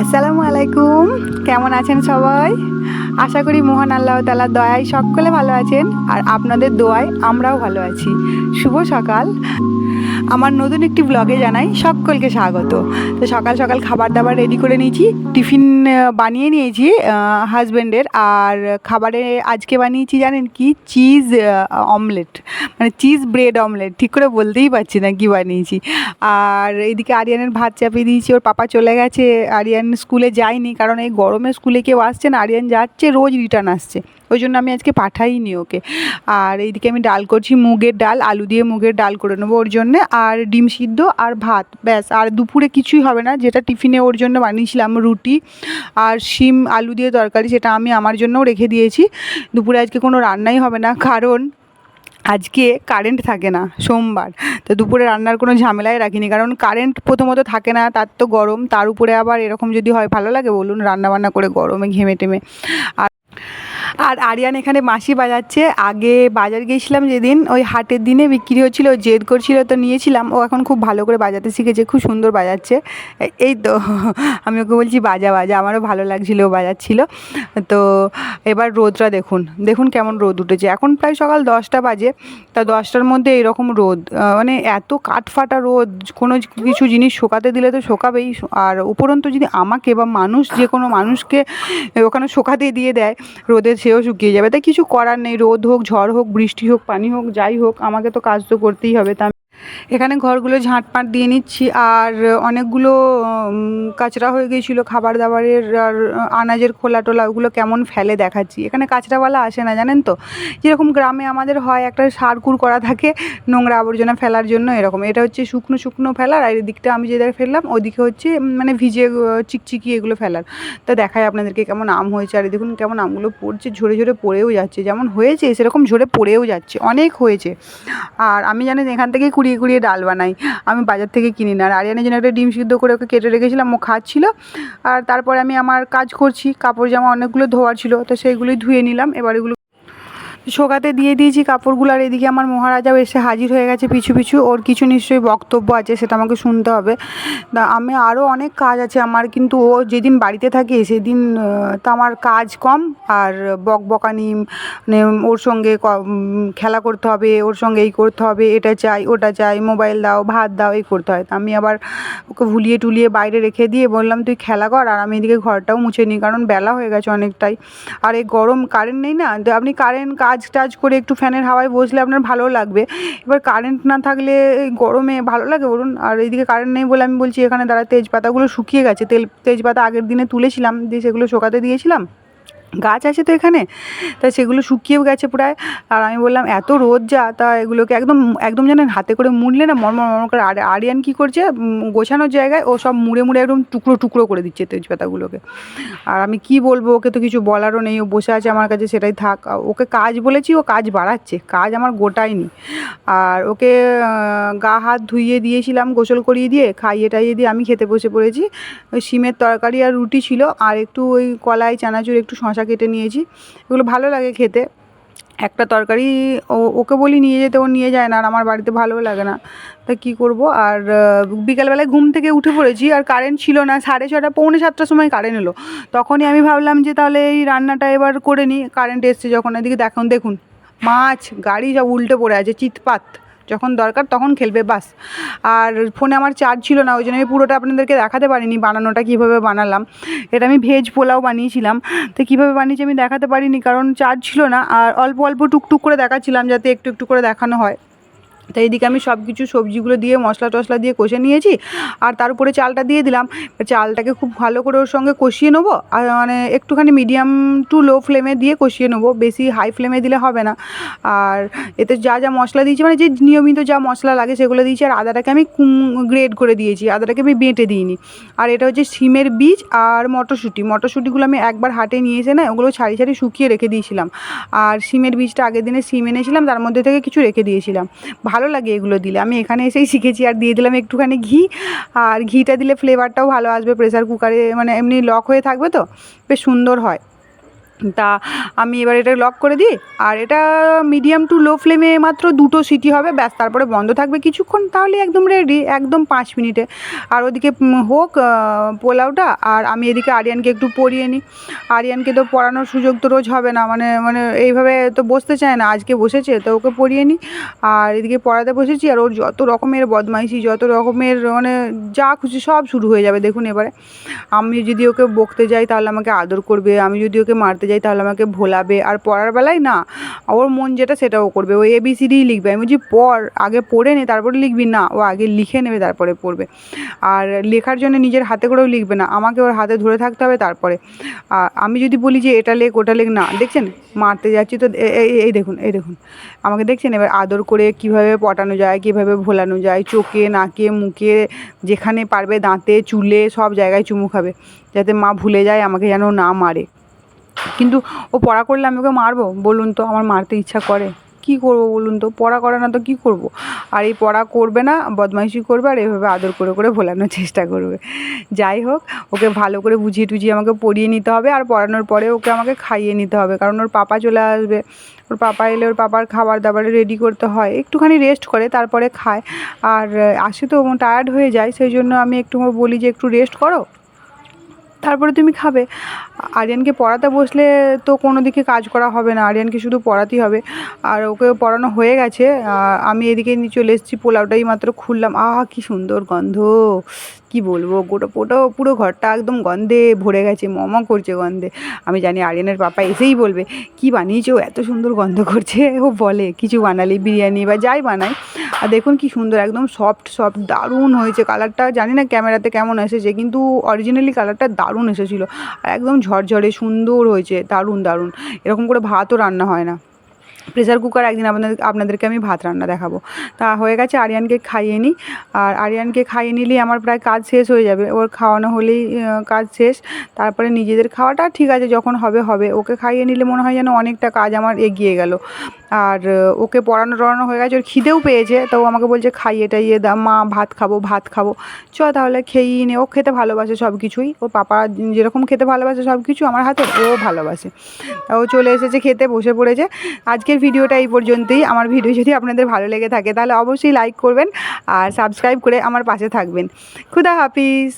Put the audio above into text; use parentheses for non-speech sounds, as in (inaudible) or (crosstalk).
আসসালামু আলাইকুম। কেমন আছেন সবাই? আশা করি মহান আল্লাহ তালা দয়ায় সকলে ভালো আছেন আর আপনাদের দোয়ায় আমরাও ভালো আছি। শুভ সকাল। আমার নতুন একটি ব্লগে জানাই সকলকে স্বাগত। তো সকাল সকাল খাবার দাবার রেডি করে নিয়েছি, টিফিন বানিয়ে নিয়েছি হাজব্যান্ডের আর খাবারে আজকে বানিয়েছি জানেন কি? চিজ অমলেট মানে চিজ ব্রেড অমলেট ঠিক করে বলতেই পারছি না কি বানিয়েছি। আর এইদিকে আরিয়ানের ভাত চাপিয়ে দিয়েছি, ওর পাপা চলে গেছে। আরিয়ান স্কুলে যায়নি, কারণ এই গরমে স্কুলে কেউ আসছে না। আরিয়ান যাচ্ছে, রোজ রিটার্ন আসছে। ওই জন্য আমি আজকে পাঠাইনি ওকে। আর এইদিকে আমি ডাল করছি মুগের ডাল, আলু দিয়ে মুগের ডাল করে নেব ওর জন্যে। আর ডিম সিদ্ধ আর ভাত, ব্যাস। আর দুপুরে কিছুই হবে না, যেটা টিফিনে ওর জন্য বানিয়েছিলাম, রুটি আর শিম, আলু দিয়ে তরকারি, সেটা আমি আমার জন্যও রেখে দিয়েছি। দুপুরে আজকে কোনো রান্নাই হবে না, কারণ আজকে কারেন্ট থাকে না, সোমবার। তো দুপুরে রান্নার কোনো ঝামেলাই রাখিনি, কারণ কারেন্ট প্রথমত থাকে না, তার তো গরম। তার উপরে আবার এরকম যদি হয়, ভালো লাগে, বলুন, রান্নাবান্না করে গরমে ঘেমে টেমে। আর আর আরিয়ান এখানে বাঁশি বাজাচ্ছে। আগে বাজার গিয়েছিলাম যেদিন, ওই হাটের দিনে বিক্রি হচ্ছিল জেদ করছিল তো নিয়েছিলাম। ও এখন খুব ভালো করে বাজাতে শিখেছে, খুব সুন্দর বাজাচ্ছে। এই তো, (laughs) আমি ওকে বলছি বাজা বাজা, আমারও ভালো লাগছিল, ও বাজাচ্ছিল। তো এবার রোদটা দেখুন দেখুন কেমন রোদ উঠেছে। এখন প্রায় সকাল দশটা বাজে, তা দশটার মধ্যে এরকম রোদ মানে এত কাঠফাটা রোদ, কোনো কিছু জিনিস শোকাতে দিলে তো শোকাবেই। আর উপরন্তু যদি আমাকে বা মানুষ, যে কোনো মানুষকে ওখানে শোকাতে দিয়ে দেয় রোদে সেও শুকিয়ে যাবে। তাই কিছু করার নেই। রোদ হোক, ঝড় হোক, বৃষ্টি হোক, পানি হোক, যাই হোক, আমাকে তো কাজ তো করতেই হবে। তা এখানে ঘরগুলো ঝাঁটপাট দিয়ে নিচ্ছি আর অনেকগুলো কাচরা হয়ে গিয়েছিল খাবার দাবারের আর আনাজের খোলা টোলা ওগুলো কেমন ফেলে দেখাচ্ছি। এখানে কাচরাওয়ালা আসে না, জানেন তো? যেরকম গ্রামে আমাদের হয় একটা সারকুর করা থাকে, নোংরা আবর্জনা ফেলার জন্য এরকম। এটা হচ্ছে শুকনো শুকনো ফেলার আর এদিকটা আমি যেটা ফেললাম, ওদিকে হচ্ছে মানে ভিজে চিকচিকি এগুলো ফেলার। তো দেখায় আপনাদেরকে কেমন আম হয়েছে আর দেখুন কেমন আমগুলো পড়ছে, ঝরে ঝরে পড়েও যাচ্ছে। যেমন হয়েছে, সেরকম ঝরে পড়েও যাচ্ছে, অনেক হয়েছে। আর আমি জানেন এখান থেকে কুড়িয়ে কুড়িয়ে ডাল বানাই। আমি বাজার থেকে কিনি না। আর আরিয়ানের জন্য একটা ডিম সিদ্ধ করে ওকে কেটে রেখেছিলাম, ও খাচ্ছিল। আর তারপরে আমি আমার কাজ করছি, কাপড় জামা অনেকগুলো ধোয়ার ছিল, তো সেইগুলোই ধুয়ে নিলাম। এবার এগুলো শোকাতে দিয়ে দিয়েছি কাপড়গুলো আর এদিকে আমার মহারাজাও এসে হাজির হয়ে গেছে পিছু পিছু। ওর কিছু নিশ্চয়ই বক্তব্য আছে, সেটা আমাকে শুনতে হবে। আমি আরও অনেক কাজ আছে আমার, কিন্তু ও যেদিন বাড়িতে থাকে সেদিন তো আমার কাজ কম আর বক বকানি মানে ওর সঙ্গে খেলা করতে হবে, ওর সঙ্গে এই করতে হবে, এটা চাই, ওটা চাই, মোবাইল দাও, ভাত দাও, এই করতে হয়। আমি আবার ওকে ভুলিয়ে টুলিয়ে বাইরে রেখে দিয়ে বললাম, তুই খেলা কর আর আমি এদিকে ঘরটাও মুছে নিই, কারণ বেলা হয়ে গেছে অনেকটাই। আর এই গরম কারেন্ট নেই না? আপনি কারেন্ট কাজ টাজ করে একটু ফ্যানের হাওয়ায় বসলে আপনার ভালো লাগবে। এবার কারেন্ট না থাকলে গরমে ভালো লাগে বলুন। আর এইদিকে কারেন্ট নেই বলে আমি বলছি, এখানে দাঁড়া তেজপাতাগুলো শুকিয়ে গেছে। তেল, তেজপাতা আগের দিনে তুলেছিলাম, দিয়ে সেগুলো শোকাতে দিয়েছিলাম। গাছ আছে তো এখানে? তা সেগুলো শুকিয়েও গেছে প্রায়। আর আমি বললাম, এত রোদ যা, তা এগুলোকে একদম একদম জানেন হাতে করে মুড়লে না, মরমর মরমর করে। আর আরিয়ান কী করছে গোছানোর জায়গায় ও সব মুড়ে মুড়ে একদম টুকরো টুকরো করে দিচ্ছে তেজপাতাগুলোকে। আর আমি কি বলব, ওকে তো কিছু বলারও নেই, ও বসে আছে আমার কাছে, সেটাই থাক। ওকে কাজ বলেছি, ও কাজ বাড়াচ্ছে, কাজ আমার গোটায়নি। আর ওকে গা হাত ধুইয়ে দিয়েছিলাম, গোসল করিয়ে দিয়ে, খাইয়ে টাইয়ে দিয়ে আমি খেতে বসে পড়েছি। ওই শিমের তরকারি আর রুটি ছিল, আর একটু ওই কলাই, চানাচুর, একটু শশা কেটে নিয়েছি। এগুলো ভালো লাগে খেতে। একটা তরকারি ও, ওকে বলি নিয়ে যেতে, ও নিয়ে যায় না আর আমার বাড়িতে ভালোও লাগে না। তা কী করব? আর বিকালবেলায় ঘুম থেকে উঠে পড়েছি আর কারেন্ট ছিল না। সাড়ে ছটা, পৌনে সাতটার সময় কারেন্ট এলো। তখনই আমি ভাবলাম যে তাহলে এই রান্নাটা এবার করে নিই। কারেন্ট এসছে যখন, এদিকে দেখুন দেখুন, মাছ, গাড়ি সব উল্টে পড়ে আছে, চিৎপাত। যখন দরকার তখন খেলবে, বাস। আর ফোনে আমার চার্জ ছিল না, ওই জন্য আমি পুরোটা আপনাদেরকে দেখাতে পারিনি বানানোটা কীভাবে বানালাম। এটা আমি ভেজ পোলাও বানিয়েছিলাম। তো কীভাবে বানিয়েছি আমি দেখাতে পারিনি, কারণ চার্জ ছিল না। আর অল্প অল্প টুকটুক করে দেখাচ্ছিলাম যাতে একটু একটু করে দেখানো হয়। তো এইদিকে আমি সব কিছু সবজিগুলো দিয়ে, মশলা টশলা দিয়ে কষে নিয়েছি। আর তার উপরে চালটা দিয়ে দিলাম। চালটাকে খুব ভালো করে ওর সঙ্গে কষিয়ে নেব। আর মানে একটুখানি মিডিয়াম টু লো ফ্লেমে দিয়ে কষিয়ে নেব। বেশি হাই ফ্লেমে দিলে হবে না। আর এতে যা যা মশলা দিয়েছি মানে যে নিয়মিত যা মশলা লাগে সেগুলো দিয়েছি। আর আদাটাকে আমি গ্রেড করে দিয়েছি। আদাটাকে আমি বেটে দিইনি। আর এটা হচ্ছে সিমের বীজ আর মটরশুঁটি। মটরশুঁটিগুলো আমি একবার হাটে নিয়ে এসে না, ওগুলো ছাড়ি ছাড়ি শুকিয়ে রেখে দিয়েছিলাম। আর সিমের বীজটা আগের দিনে সিম এনেছিলাম, তার মধ্যে থেকে কিছু রেখে দিয়েছিলাম। ভালো লাগে এগুলো দিলে। আমি এখানে এসেই শিখেছি আর দিয়ে দিলাম একটুখানি ঘি। আর ঘিটা দিলে ফ্লেভারটাও ভালো আসবে। প্রেসার কুকারে মানে এমনি লক হয়ে থাকবে তো? বেশ সুন্দর হয়। তা আমি এবার এটা লক করে দিই। আর এটা মিডিয়াম টু লো ফ্লেমে মাত্র দুটো সিটি হবে, ব্যাস, তারপরে বন্ধ থাকবে কিছুক্ষণ, তাহলে একদম রেডি একদম পাঁচ মিনিটে। আর ওদিকে হোক পোলাওটা, আর আমি এদিকে আরিয়ানকে একটু পরিয়ে নিই। আরিয়ানকে তো পড়ানোর সুযোগ তো রোজ হবে না মানে মানে এইভাবে তো বসতে চায় না, আজকে বসেছে, তো ওকে পড়িয়ে নিই। আর এদিকে পড়াতে বসেছি, আর ওর যত রকমের বদমাইশি, যত রকমের মানে যা খুশি সব শুরু হয়ে যাবে, দেখুন এবারে। আমি যদি ওকে বকতে যাই, তাহলে আমাকে আদর করবে, আমি যদি ওকে মারতে যাই তাহলে আমাকে ভোলাবে। আর পড়ার বেলায় না, ওর মন যেটা সেটাও করবে। ও এবিসিডি লিখবে। আমি বলছি, পড়, আগে পড়ে নে, তারপরে লিখবি। না, ও আগে লিখে নেবে, তারপরে পড়বে। আর লেখার জন্য নিজের হাতে করেও লিখবে না। আমাকে ওর হাতে ধরে থাকতে হবে তারপরে। আমি যদি বলি যে, এটা লেখ, ওটা লেখ, না, দেখছেন? মারতে যাচ্ছি তো এই দেখুন এই দেখুন। আমাকে দেখছেন? এবার আদর করে কীভাবে পটানো যায়, কীভাবে ভোলানো যায়, চোখে, নাকে, মুখে, যেখানে পারবে, দাঁতে, চুলে, সব জায়গায় চুমু খাবে। যাতে মা ভুলে যায়, আমাকে যেন না মারে। কিন্তু ও পড়া করলে আমি ওকে মারবো? বলুন তো, আমার মারতে ইচ্ছা করে। কী করব বলুন তো? পড়া করে না তো কী করব? আর এই পড়া করবে না, বদমাইশি করবে আর এভাবে আদর করে করে ভোলানোর চেষ্টা করবে। যাই হোক, ওকে ভালো করে বুঝিয়ে টুঝিয়ে আমাকে পড়িয়ে নিতে হবে আর পড়ানোর পরে ওকে আমাকে খাইয়ে নিতে হবে। কারণ ওর পাপা চলে আসবে। ওর পাপা এলে ওর পাপার খাবার দাবার রেডি করতে হয়। একটুখানি রেস্ট করে, তারপরে খায়। আর আসে তো টায়ার্ড হয়ে যায়, সেই জন্য আমি একটু বলি যে, একটু রেস্ট করো? তারপরে তুমি খাবে। আরিয়ানকে পড়াতে বসলে তো কোনো দিকে কাজ করা হবে না। আরিয়ানকে শুধু পড়াতেই হবে। আর ওকে পড়ানো হয়ে গেছে। আমি এদিকে চলে এসেছি পোলাওটাই মাত্র খুললাম। আহ, কি সুন্দর গন্ধ। কি বলব? গোটা পোটো পুরো ঘরটা একদম গন্ধে ভরে গেছে, মমা করছে গন্ধে। আমি জানি আরিয়ানের পাপা এসেই বলবে, কি বানিয়েছো? এত সুন্দর গন্ধ করছে। ও বলে, কিছু বানালি বিরিয়ানি বা যাই বানাই। আর দেখুন কি সুন্দর, একদম সফট সফট দারুণ হয়েছে। কালারটা জানি না ক্যামেরাতে কেমন এসেছে, কিন্তু অরিজিনালি কালারটা দারুণ এসেছিল। আর একদম ঝরঝরে সুন্দর হয়েছে, দারুণ দারুণ। এরকম করে ভাতও রান্না হয় না। প্রেসার কুকার একদিন আপনাদের, আপনাদেরকে আমি ভাত রান্না দেখাবো। তা হয়ে গেছে, আরিয়ানকে খাইয়ে নিই। আর আরিয়ানকে খাইয়ে নিলেই আমার প্রায় কাজ শেষ হয়ে যাবে। ওর খাওয়ানো হলেই কাজ শেষ। তারপরে নিজেদের খাওয়াটা ঠিক আছে, যখন হবে হবে। ওকে খাইয়ে নিলে মনে হয় যেন অনেকটা কাজ আমার এগিয়ে গেল। আর ওকে পড়ানো টড়ানো হয়ে গেছে, ওর খিদেও পেয়েছে। তো আমাকে বলছে খাইয়ে টাইয়ে দা মা, ভাত খাব ভাত খাব। চ, তাহলে খেয়েই নে। ও খেতে ভালোবাসে সব কিছুই ওর পাপা যেরকম খেতে ভালোবাসে সব কিছু আমার হাতে ও ভালোবাসে। ও চলে এসেছে খেতে, বসে পড়েছে। আজকের ভিডিওটা এই পর্যন্তই। আমার ভিডিও যদি আপনাদের ভালো লেগে থাকে, তাহলে অবশ্যই লাইক করবেন আর সাবস্ক্রাইব করে আমার পাশে থাকবেন। খুদা হাফিজ।